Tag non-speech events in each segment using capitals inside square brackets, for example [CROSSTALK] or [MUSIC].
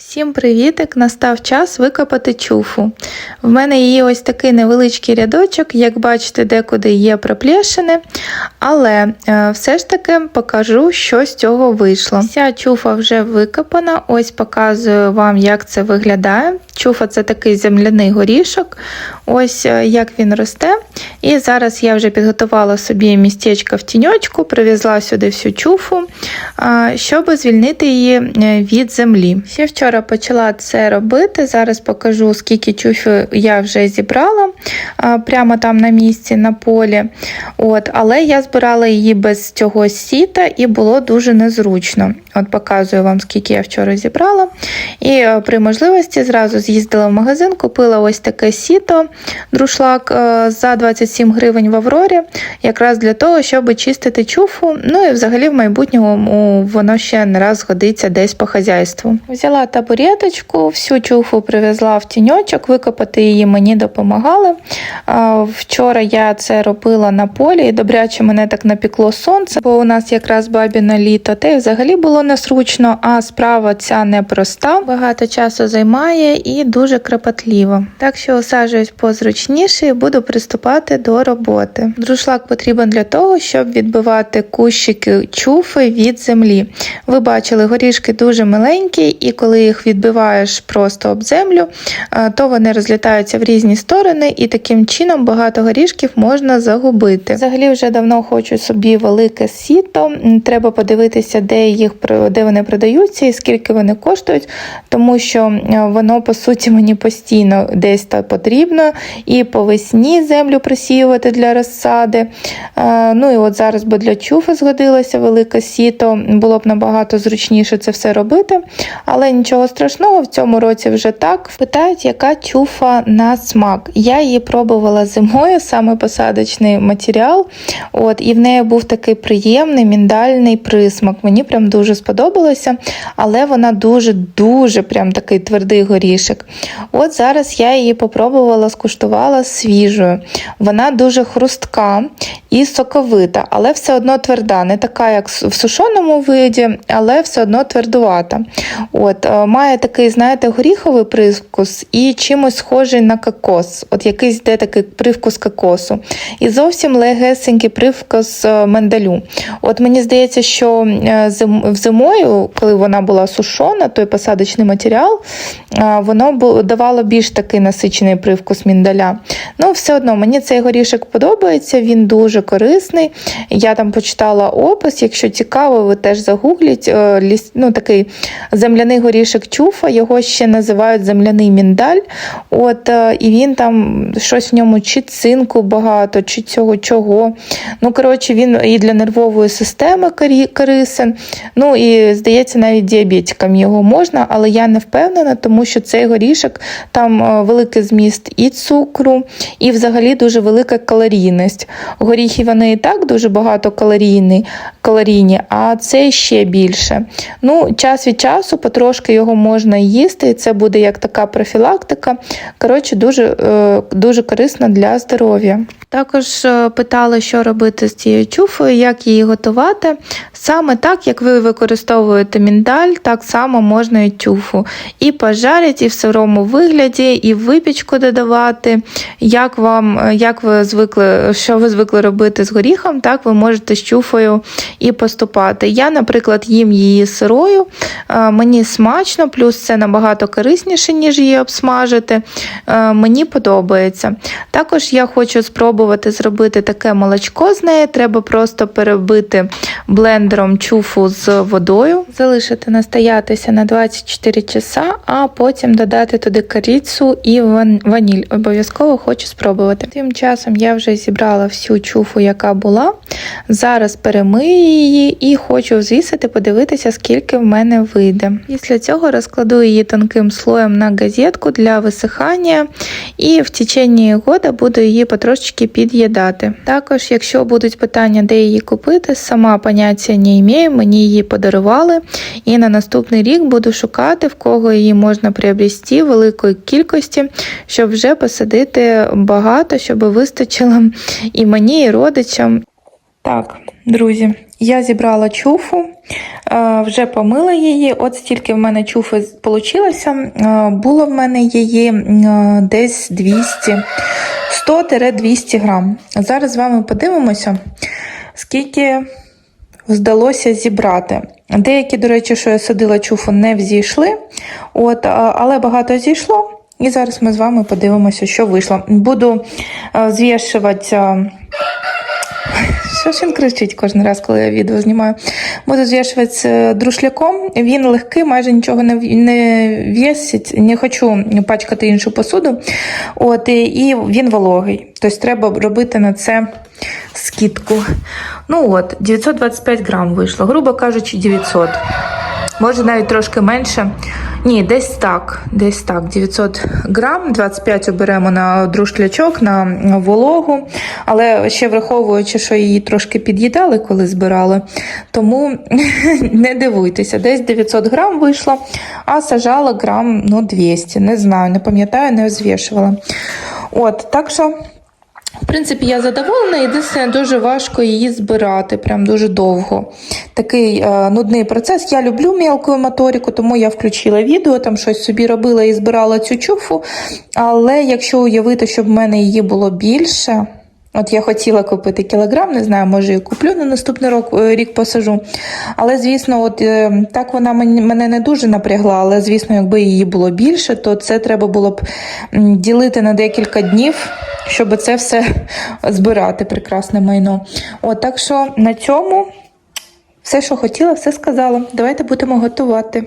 Всім привітик! Настав час викопати чуфу. В мене є ось такий невеличкий рядочок, як бачите, декуди є проплешини, але е, все ж таки покажу, що з цього вийшло. Вся чуфа вже викопана, ось показую вам, як це виглядає. Чуфа це такий земляний горішок, ось е, як він росте. І зараз я вже підготувала собі містечко в тіньочку, привезла сюди всю чуфу, е, щоб звільнити її від землі. Ще вчора почала це робити. Зараз покажу, скільки чуфи я вже зібрала прямо там на місці, на полі. От, але я збирала її без цього сіта і було дуже незручно. От показую вам, скільки я вчора зібрала. І е, при можливості зразу з'їздила в магазин, купила ось таке сіто, друшлак е, за 27 гривень в Аврорі, якраз для того, щоб чистити чуфу. Ну і взагалі в майбутньому воно ще не раз згодиться десь по хазяйству. Взяла табуреточку, всю чуфу привезла в тіньочок, викопати її мені допомагали. Вчора я це робила на полі, і добряче мене так напікло сонце, бо у нас якраз бабіно літо, та й взагалі було незручно, а справа ця непроста, багато часу займає і дуже кропотливо. Так що осаджуюсь позручніше і буду приступати до роботи. Друшлак потрібен для того, щоб відбивати кущики чуфи від землі. Ви бачили, горішки дуже миленькі, і коли їх відбиваєш просто об землю, е, то вони розлітаються в різні сторони, і таким чином багато горішків можна загубити. Взагалі, вже давно хочу собі велике сіто. Треба подивитися, де їх де вони продаються і скільки вони коштують, тому що воно по суті мені постійно десь та потрібно і по весні землю присіювати для розсади. Е, Ну і от зараз би для чуфи згодилося велике сіто, було б набагато зручніше це все робити. Але нічого страшного, в цьому році вже так. Питають, яка чуфа на смак. Я її пробувала зимою, саме посадочний матеріал. От, і в неї був такий приємний міндальний присмак. Мені прям дуже сподобалося, але вона дуже-дуже прям такий твердий горішок. От зараз я її попробувала, скуштувала свіжою. Вона дуже хрустка і соковита, але все одно тверда, не така, як в сушеному виді, але все одно твердувата. От, е, має такий, знаєте, горіховий привкус і чимось схожий на кокос. От якийсь де такий привкус кокосу. І зовсім легесенький привкус е, миндалю. От мені здається, що е, зим- зимою, коли вона була сушона, той посадочний матеріал, е, воно давало більш такий насичений привкус міндаля. Ну, все одно мені цей горішок подобається, він дуже корисний. Я там почитала опис. Якщо цікаво, ви теж загугліть. Е, Ну, такий земляний горішок чуфа, його ще називають земляний міндаль. От, е, і він там щось в ньому чи цинку багато, чи цього чого. Ну, коротше, він і для нервової системи корисен. Ну і здається, навіть діабетикам його можна, але я не впевнена, тому що цей горішок там е, великий зміст і цукру, і взагалі дуже велика калорійність. Горіхи вони і так дуже багато калорійні, калорійні, а цей ще більше. Ну, час від часу потрошки його можна їсти, і це буде як така профілактика. Коротше, дуже, е, дуже корисно для здоров'я. Також е, питали, що робити з цією чуфою, як її готувати. Саме так, як ви використовуєте міндаль, так само можна і тюфу. І пожарити, і в сирому вигляді, і випічку додавати. Як вам, е, як ви звикли, що ви звикли робити з горіхом, так ви можете з чуфою і поступати. Я, наприклад, їм її сирою. Мені смачно, плюс це набагато корисніше, ніж її обсмажити. Е, Мені подобається. Також я хочу спробувати зробити таке молочко з неї. Треба просто перебити блендером чуфу з водою, залишити настоятися на 24 часа, а потім додати туди корицю і ваніль. Обов'язково хочу спробувати. Тим часом я вже зібрала всю чуфу, яка була. Зараз перемию її і хочу взвісити, подивитися, скільки в мене вийде. Після цього розкладу її тонким слоєм на газетку для висихання, і в течение года буду її потрошечки під'їдати. Також, якщо будуть питання, де її купити, сама поняття не імею, мені її подарували, і на наступний рік буду шукати, в кого її можна приобрести великої кількості, щоб вже посадити багато, щоб вистачило і мені, і родичам. Так, друзі, я зібрала чуфу, е, вже помила її. От стільки в мене чуфи вийшло. Було в мене її е, десь 200, 100-200 грам. Зараз з вами подивимося, скільки вдалося зібрати. Деякі, до речі, що я садила чуфу, не взійшли, от, але багато зійшло. І зараз ми з вами подивимося, що вийшло. Буду е, звішувати. Що ж він кричить кожен раз, коли я відео знімаю? Буду звішувати з е, друшляком. Він легкий, майже нічого не, не вісить. Не хочу пачкати іншу посуду. От, і він вологий. Тобто треба робити на це скидку. Ну от, 925 грам вийшло. Грубо кажучи, 900. Може навіть трошки менше. Ні, десь так. Десь так. 900 грам, 25 оберемо на друшлячок, на вологу. Але ще враховуючи, що її трошки під'їдали, коли збирали, тому [LAUGHS] не дивуйтеся, десь 900 грам вийшло, а сажала грам ну, 200. Не знаю, не пам'ятаю, не взвішувала. От, так що. В принципі, я задоволена, єдине, дуже важко її збирати, прям дуже довго. Такий е, нудний процес. Я люблю мелку моторику, тому я включила відео, там щось собі робила і збирала цю чуфу. Але якщо уявити, щоб в мене її було більше. От я хотіла купити кілограм, не знаю, може і куплю на наступний рок, е, рік посажу. Але, звісно, от е, так вона мене не дуже напрягла, але, звісно, якби її було більше, то це треба було б ділити на декілька днів, щоб це все збирати, прекрасне майно. От так що на цьому все, що хотіла, все сказала. Давайте будемо готувати.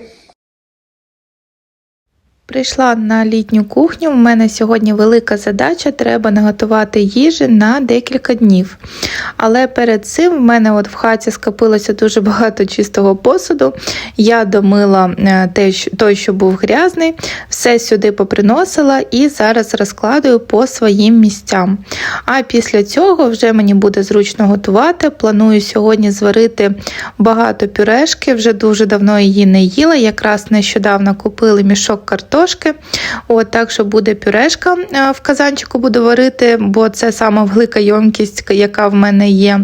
Прийшла на літню кухню. У мене сьогодні велика задача. Треба наготувати їжі на декілька днів. Але перед цим в мене от в хаті скопилося дуже багато чистого посуду. Я домила е, те, той, що був грязний, все сюди поприносила і зараз розкладаю по своїм місцям. А після цього вже мені буде зручно готувати. Планую сьогодні зварити багато пюрешки. Вже дуже давно її не їла. Якраз нещодавно купили мішок картошки. От так що буде пюрешка е, в казанчику буду варити, бо це сама велика ємкість, яка в мене є.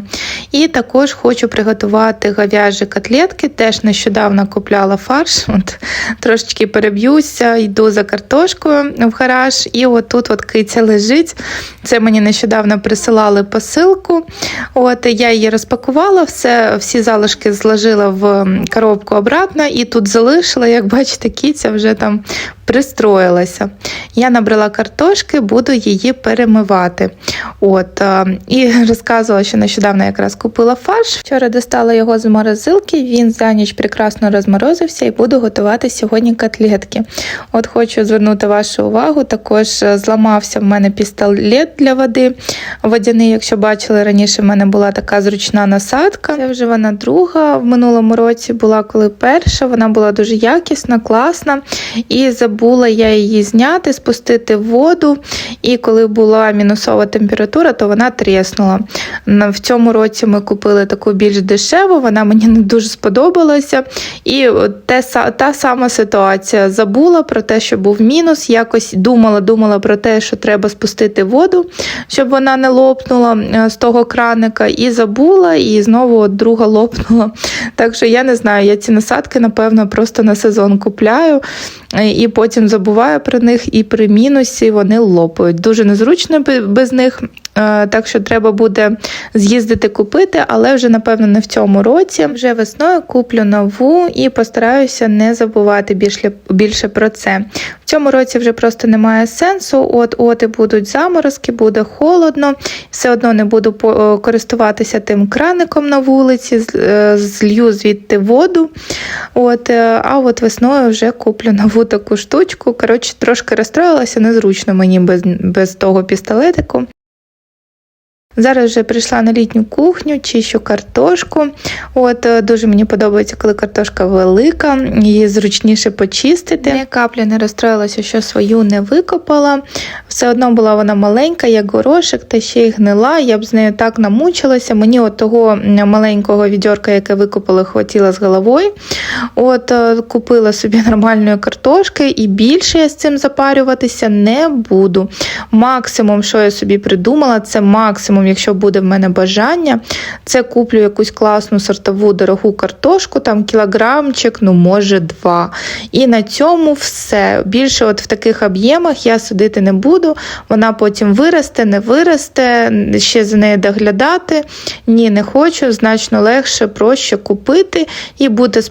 І також хочу приготувати говяжі котлетки. Теж нещодавно купляла фарш. [LAUGHS] От трошечки переб'юся, йду за картошкою в гараж, і от тут от киця лежить. Це мені нещодавно присилали посилку. От я її розпакувала, все, всі залишки зложила в коробку обратно і тут залишила. Як бачите, киця вже там пристроїлася. Я набрала картошки, буду її перемивати. От, е, і [LAUGHS] розказувала, що нещодавно якраз купила фарш. Вчора достала його з морозилки, він за ніч прекрасно розморозився і буду готувати сьогодні котлетки. От хочу звернути вашу увагу, також е, зламався в мене пістолет для води водяний. Якщо бачили, раніше в мене була така зручна насадка. Це вже вона друга в минулому році була, коли перша. Вона була дуже якісна, класна. І забула я її зняти, спустити в воду. І коли була мінусова температура, то вона тріснула. В цьому році ми купили таку більш дешеву, вона мені не дуже сподобалася. І те, та сама ситуація. Забула про те, що був мінус. Якось думала, думала про те, що треба спустити воду, щоб вона не лопнула е, з того краника, і забула, і знову друга лопнула. Так що я не знаю, я ці насадки, напевно, просто на сезон купляю. е, І потім забуваю про них, і при мінусі вони лопають. Дуже незручно бе- без них, так що треба буде з'їздити купити, але вже, напевно, не в цьому році. Вже весною куплю нову і постараюся не забувати більше, більше про це. В цьому році вже просто немає сенсу. От от і будуть заморозки, буде холодно, все одно не буду е, користуватися тим краником на вулиці, е, злью звідти воду. От, е, а от весною вже куплю нову таку штучку. Коротше, трошки розстроїлася, незручно мені без, без того пістолетику. Зараз вже прийшла на літню кухню, чищу картошку. От е, дуже мені подобається, коли картошка велика, її зручніше почистити. Ні каплі не розстроїлася, що свою не викопала. Все одно була вона маленька, як горошик, та ще й гнила. Я б з нею так намучилася. Мені от того маленького відьорка, яке викопала, хватило з головою. От е, купила собі нормальної картошки, і більше я з цим запарюватися не буду. Максимум, що я собі придумала, це максимум якщо буде в мене бажання, це куплю якусь класну сортову дорогу картошку, там кілограмчик, ну може два. І на цьому все. Більше от в таких об'ємах я садити не буду. Вона потім виросте, не виросте, ще за нею доглядати. Ні, не хочу. Значно легше, проще купити і бути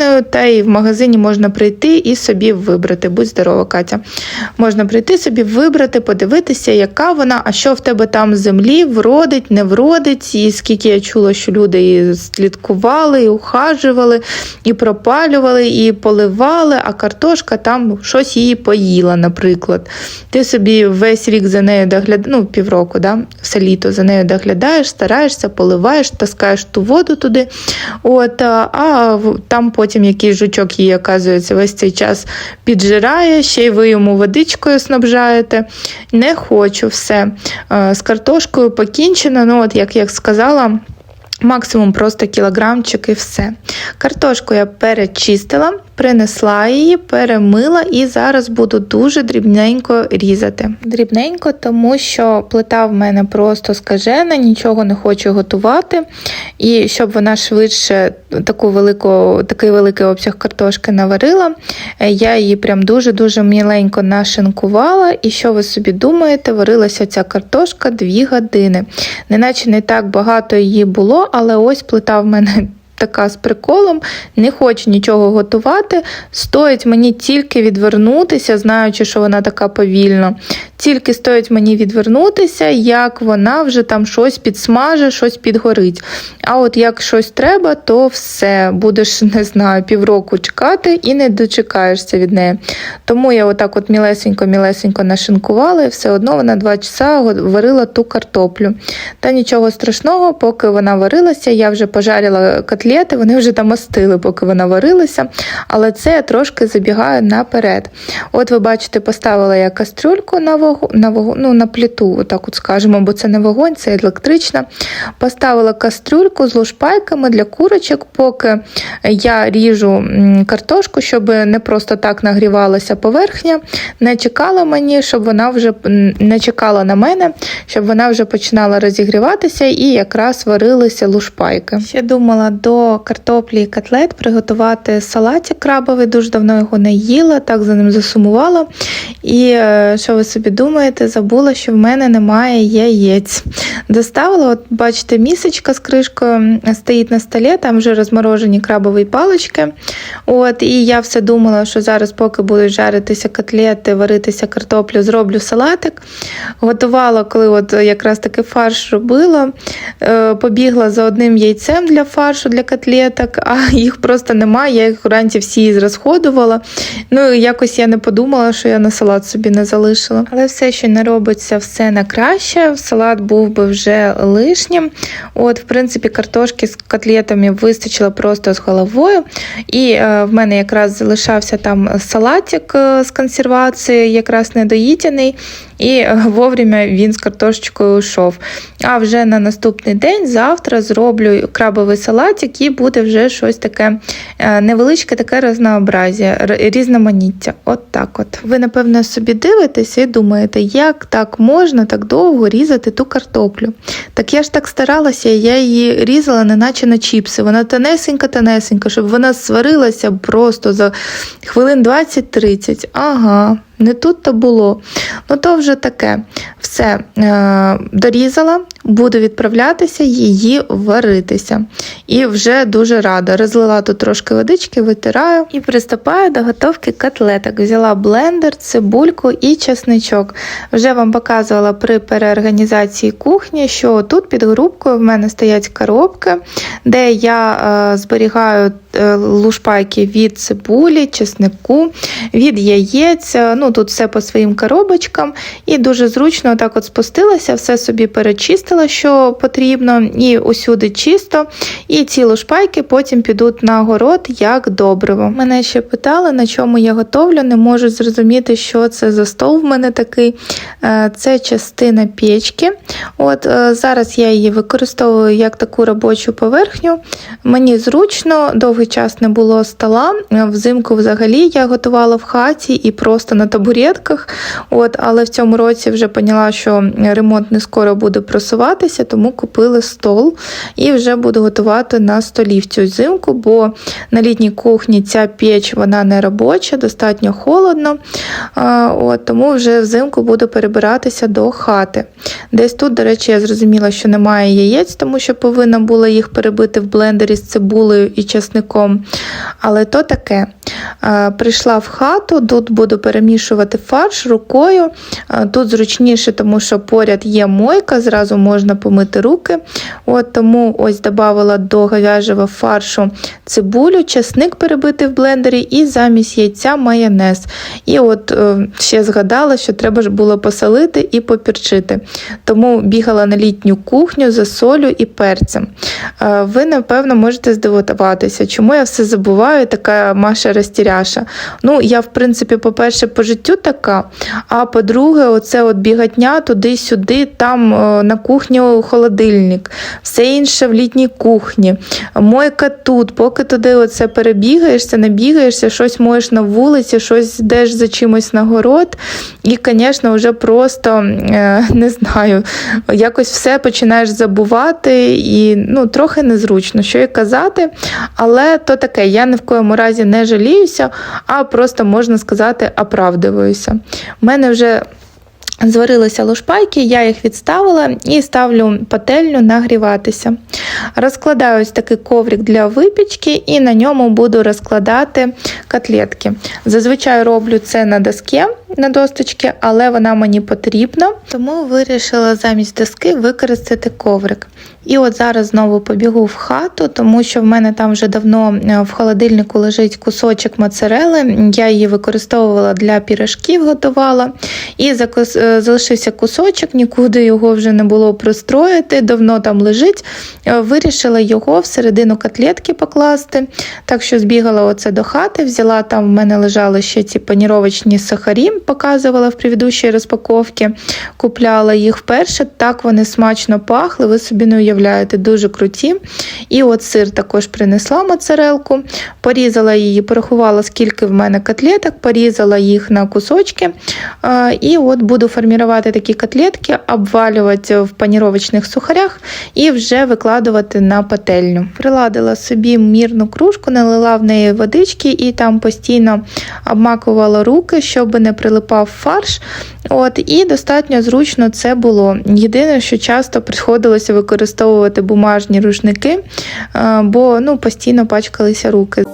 спокійною. Та і в магазині можна прийти і собі вибрати. Будь здорова, Катя. Можна прийти собі, вибрати, подивитися, яка вона, а що в тебе там землі, вродить, не вродить. І скільки я чула, що люди і слідкували, і ухажували, і пропалювали, і поливали, а картошка там щось її поїла, наприклад. Ти собі весь рік за нею доглядаєш, ну, півроку, да? все літо за нею доглядаєш, стараєшся, поливаєш, таскаєш ту воду туди. От, а там потім якийсь жучок її, оказується, весь цей час піджирає, ще й ви йому водичкою снабжаєте. Не хочу все. Е, З картошкою покінчено, ну, от як я сказала. Максимум просто кілограмчик і все. Картошку я перечистила, принесла її, перемила і зараз буду дуже дрібненько різати. Дрібненько, тому що плита в мене просто скажена, нічого не хочу готувати. І щоб вона швидше таку велику, такий великий обсяг картошки наварила, е, я її прям дуже-дуже міленько нашинкувала. І що ви собі думаєте, варилася ця картошка 2 години. Неначе не так багато її було, але ось плита в мене. Така з приколом, не хочу нічого готувати. Стоїть мені тільки відвернутися, знаючи, що вона така повільна. Тільки стоїть мені відвернутися, як вона вже там щось підсмаже, щось підгорить. А от як щось треба, то все, будеш, [LAUGHS] не знаю, півроку чекати і не дочекаєшся від неї. Тому я отак от мілесенько-мілесенько нашинкувала, і все одно вона два часа варила ту картоплю. Та нічого страшного, поки вона варилася, я вже пожарила котлети, вони вже там остили, поки вона варилася. Але це я трошки забігаю наперед. От ви бачите, поставила я кастрюльку на вогонь, на, вогонь, ну, на плиту, отак от скажемо, бо це не вогонь, це електрична. Поставила кастрюльку з лушпайками для курочок, поки я ріжу картошку, щоб не просто так нагрівалася поверхня, не чекала мені, щоб вона вже не чекала на мене, щоб вона вже починала розігріватися і якраз варилися лушпайки. Ще думала до картоплі і котлет приготувати салатик крабовий, дуже давно його не їла, так за ним засумувала. І е, що ви собі думаєте, забула, що в мене немає яєць. Доставила, от бачите, місочка з кришкою стоїть на столі, там вже розморожені крабові палички. От, і я все думала, що зараз, поки будуть жаритися котлети, варитися картоплю, зроблю салатик. Готувала, коли от якраз таки фарш робила, е, побігла за одним яйцем для фаршу, для котлеток, а [LAUGHS] їх просто немає. Я їх вранці всі зрозходувала. Ну, якось я не подумала, що я на салат собі не залишила. Але все, що не робиться, все на краще. Салат був би вже лишнім. От, в принципі, картошки з котлетами вистачило просто з головою. І е, в мене якраз залишався там салатик е, з консервації, якраз недоїдений. І вовремя він з картошечкою йшов. А вже на наступний день, завтра, зроблю крабовий салатик і буде вже щось таке е, невеличке, таке разнообразія, різноманіття. От так от. Ви, напевно, собі дивитеся і думаєте, як так можна так довго різати ту картоплю. Так я ж так старалася, я її різала, неначе на чіпси. Вона тонесенька-тонесенька, щоб вона сварилася просто за хвилин 20-30. Ага. Не тут то було. Ну то вже таке. Все е, дорізала, буду відправлятися її варитися. І вже дуже рада. Розлила тут трошки водички, витираю і приступаю до готовки котлеток. Взяла блендер, цибульку і чесничок. Вже вам показувала при переорганізації кухні, що тут під грубкою в мене стоять коробки, де я е, зберігаю е, лушпайки від цибулі, чеснику, від яєць. Ну, тут все по своїм коробочкам. І дуже зручно так от спустилася, все собі перечистила, що потрібно, і усюди чисто. І ці лушпайки потім підуть на город як добриво. Мене ще питали, на чому я готовлю, не можу зрозуміти, що це за стол в мене такий. Е, Це частина печки. От е, Зараз я її використовую як таку робочу поверхню. Мені зручно, довгий час не було стола. Взимку взагалі я готувала в хаті і просто на табуретках. От, Але в цьому році вже поняла, що ремонт не скоро буде просуватися, тому купили стол і вже буду готувати на столі в цю зимку, бо на літній кухні ця піч вона не робоча, достатньо холодно. От, Тому вже взимку буду перебиратися до хати. Десь тут, до речі, я зрозуміла, що немає яєць, тому що повинна була їх перебити в блендері з цибулею і часником. Але то таке. Прийшла в хату, тут буду перемішувати фарш рукою. Тут зручніше, тому що поряд є мойка, зразу можна помити руки. От Тому ось додала до говяжого фаршу цибулю, часник перебитий в блендері і замість яйця майонез. І от е, ще згадала, що треба ж було посолити і попірчити. Тому бігала на літню кухню за солю і перцем. Ви, напевно, можете здивуватися, чому я все забуваю, така Маша розтіряша. Ну, я, в принципі, по-перше, по життю така, а по-друге, оце от бігатня туди-сюди, там е, на кухню холодильник, все інше в літній кухні. Мойка тут, поки туди оце перебігаєшся, набігаєшся, щось можеш на вулиці, щось йдеш за чимось на город. І, звісно, вже просто е, не знаю, якось все починаєш забувати і ну, трохи незручно, що і казати. Але то таке, я ні в коєму разі не жаліюся, а просто можна сказати, оправдуюся. У мене вже Зварилися лушпайки, я їх відставила і ставлю пательню нагріватися. Розкладаю ось такий коврик для випічки і на ньому буду розкладати котлетки. Зазвичай роблю це на доскі, на досточки, але вона мені потрібна, тому вирішила замість доски використати коврик. І от зараз знову побігу в хату, тому що в мене там вже давно е, в холодильнику лежить кусочок моцарели. Я її використовувала для пірашків, готувала. І е, залишився кусочок, нікуди його вже не було пристроїти, давно там лежить. Е, вирішила його всередину котлетки покласти. Так що збігала оце до хати, взяла там в мене лежали ще ці паніровочні сахарі, показувала в предыдущій розпаковці. Купляла їх вперше. Так вони смачно пахли. Ви собі не уявляєте дуже круті. І от сир також принесла моцарелку, порізала її, порахувала, скільки в мене котлеток, порізала їх на кусочки. І от буду формувати такі котлетки, обвалювати в паніровочних сухарях і вже викладувати на пательню. Приладила собі мірну кружку, налила в неї водички і там постійно обмакувала руки, щоб не прилипав фарш. От, І достатньо зручно це було. Єдине, що часто приходилося використовувати бумажні рушники, бо ну, постійно пачкалися руки.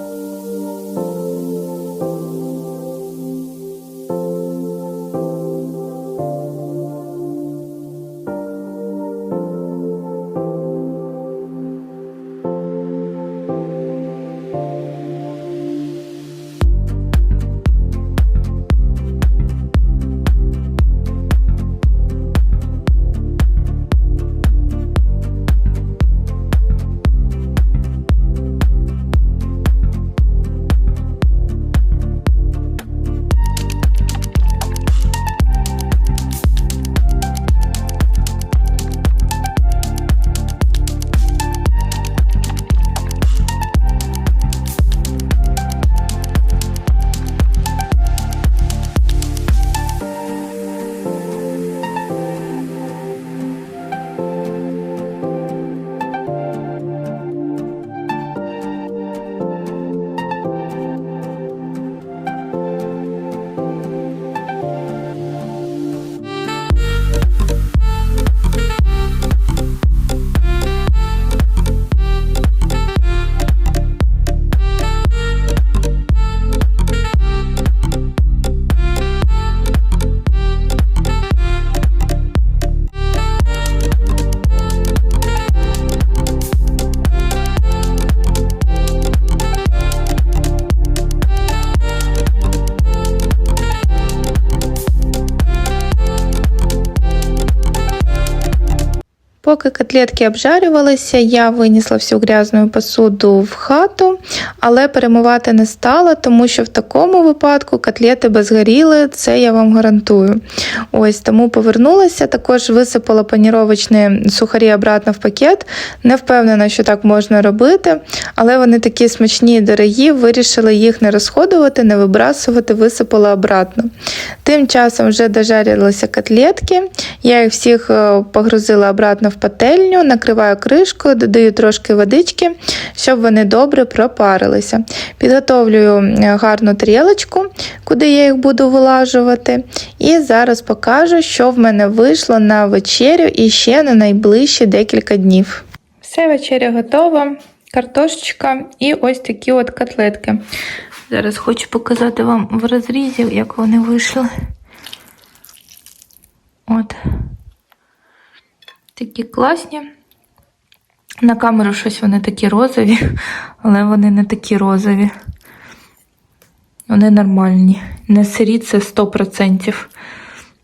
Котлетки обжарювалися, я винесла всю грязну посуду в хату, але перемивати не стала, тому що в такому випадку котлети би згоріли, це я вам гарантую. Ось тому повернулася, також висипала паніровочні сухарі обратно в пакет. Не впевнена, що так можна робити, але вони такі смачні і дорогі, вирішила їх не розходувати, не вибрасувати, висипала обратно. Тим часом вже дожарилися котлетки, я їх всіх е, погрузила обратно в пательню, накриваю кришкою, додаю трошки водички, щоб вони добре пропарилися. Підготовлюю гарну тарілочку, куди я їх буду вилажувати. І зараз покажу, що в мене вийшло на вечерю і ще на найближчі декілька днів. Все, вечеря готова, картошечка і ось такі от котлетки. Зараз хочу показати вам в розрізі, як вони вийшли. От. Такі класні. На камеру щось вони такі розові, але вони не такі розові. Вони нормальні. Не сирі це 100%.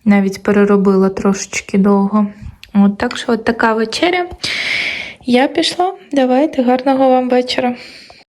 Навіть переробила трошечки довго. От так що от така вечеря. Я пішла. Давайте гарного вам вечора.